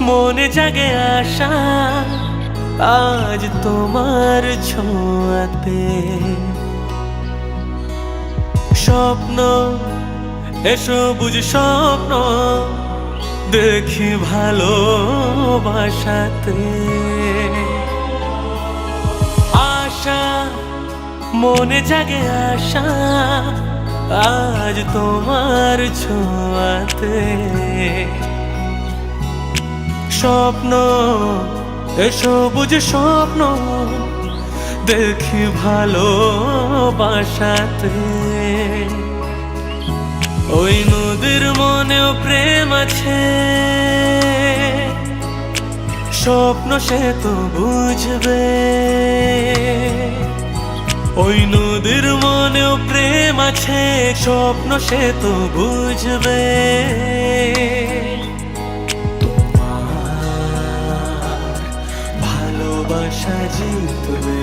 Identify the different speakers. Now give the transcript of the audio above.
Speaker 1: মনে জাগে আশা, আজ তোমার ছোঁয়াতে। স্বপ্ন এসো বুঝ স্বপ্ন, দেখি ভালোবাসাতে। আশা, মনে জাগে আশা, আজ তোমার ছোঁয়াতে। স্বপ্ন এসো বুঝে স্বপ্ন, দেখি ভালো বাসাতে ওই নদীর মনেও প্রেম আছে, স্বপ্ন সে তো বুঝবে। ওই নদীর মনেও প্রেম আছে, স্বপ্ন সে তো বুঝবে। বাসা জিতবে।